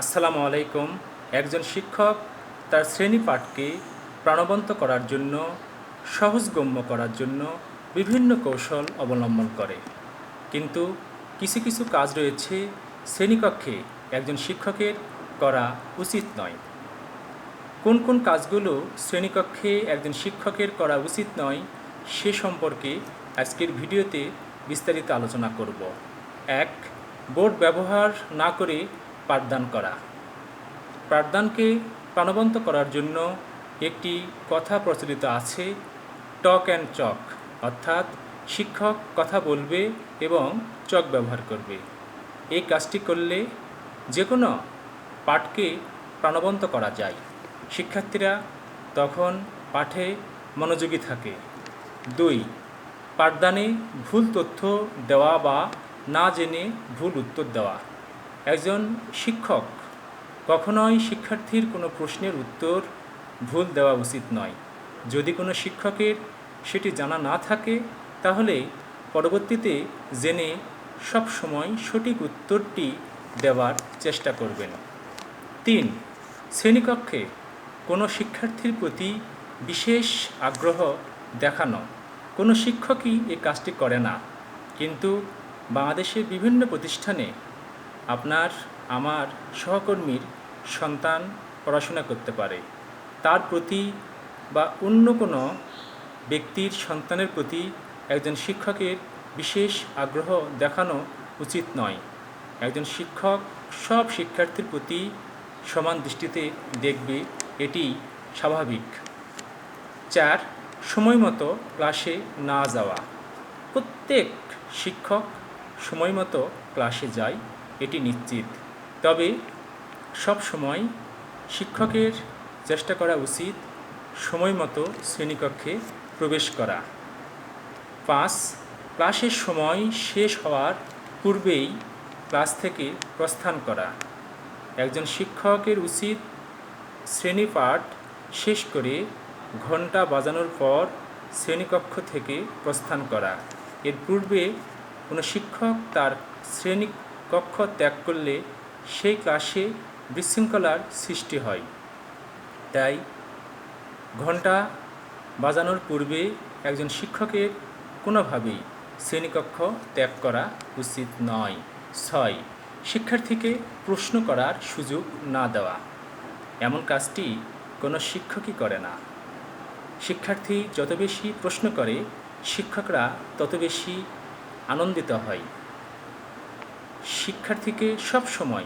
আসসালামু আলাইকুম। একজন শিক্ষক তার শ্রেণি পাঠকে প্রাণবন্ত করার জন্য, সহজগম্য করার জন্য বিভিন্ন কৌশল অবলম্বন করে। কিন্তু কিছু কিছু কাজ রয়েছে শ্রেণীকক্ষে একজন শিক্ষকের করা উচিত নয়। কোন কোন কাজগুলো শ্রেণীকক্ষে একজন শিক্ষকের করা উচিত নয়, সে সম্পর্কে আজকের ভিডিওতে বিস্তারিত আলোচনা করব। এক, বোর্ড ব্যবহার না করে পাঠদান করা। পাঠদানকে প্রাণবন্ত করার জন্য একটি কথা প্রচলিত আছে, টক অ্যান্ড চক। অর্থাৎ শিক্ষক কথা বলবে এবং চক ব্যবহার করবে। এই কাজটি করলে যে কোনো পাঠকে প্রাণবন্ত করা যায়। শিক্ষার্থীরা তখন পাঠে মনোযোগী থাকে। দুই, পাঠদানে ভুল তথ্য দেওয়া বা না জেনে ভুল উত্তর দেওয়া। একজন শিক্ষক, কখনোই শিক্ষার্থীর কোনো প্রশ্নের উত্তর ভুল দেওয়া উচিত নয়। যদি কোনো শিক্ষকের সেটি জানা না থাকে, তাহলে পরবর্তীতে জেনে সব সময় সঠিক উত্তরটি দেওয়ার চেষ্টা করবেন। তিন, শ্রেণীকক্ষে কোনো শিক্ষার্থীর প্রতি বিশেষ আগ্রহ দেখানো। কোনো শিক্ষকই এই কাজটি করে না। কিন্তু বাংলাদেশের বিভিন্ন প্রতিষ্ঠানে আপনার, আমার সহকর্মীর সন্তান পড়াশোনা করতে পারে। তার প্রতি বা অন্য কোনো ব্যক্তির সন্তানের প্রতি একজন শিক্ষকের বিশেষ আগ্রহ দেখানো উচিত নয়। একজন শিক্ষক সব শিক্ষার্থীর প্রতি সমান দৃষ্টিতে দেখবে, এটি স্বাভাবিক। চার, সময় মতো ক্লাসে না যাওয়া। প্রত্যেক শিক্ষক সময় মতো ক্লাসে যায়। এটি নিশ্চিত। তবে সব সময় শিক্ষকের চেষ্টা করা উচিত সময় মতো শ্রেণীকক্ষে প্রবেশ করা। পাঁচ, ক্লাসের সময় শেষ হওয়ার পূর্বেই ক্লাস থেকে প্রস্থান করা। একজন শিক্ষকের উচিত শ্রেণি পাঠ শেষ করে ঘণ্টা বাজানোর পর শ্রেণীকক্ষ থেকে প্রস্থান করা। এর পূর্বে কোনো শিক্ষক তার শ্রেণীকক্ষ ত্যাগ করলে সেই ক্লাসে বিশৃঙ্খলার সৃষ্টি হয়। তাই ঘণ্টা বাজানোর পূর্বে একজন শিক্ষকের কোনোভাবেই শ্রেণীকক্ষ ত্যাগ করা উচিত নয়। ছয়, শিক্ষার্থীকে প্রশ্ন করার সুযোগ না দেওয়া। এমন কাজটি কোনো শিক্ষকই করে না। শিক্ষার্থী যত বেশি প্রশ্ন করে, শিক্ষকরা তত বেশি আনন্দিত হয়। শিক্ষার্থীকে সব সময়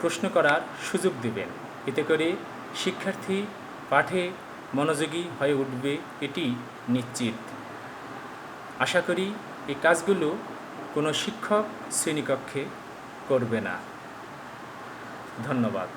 প্রশ্ন করার সুযোগ দেবেন। এতে করে শিক্ষার্থী পাঠে মনোযোগী হয়ে উঠবে এটি নিশ্চিত। আশা করি এই কাজগুলো কোনো শিক্ষক শ্রেণীকক্ষে করবে না। ধন্যবাদ।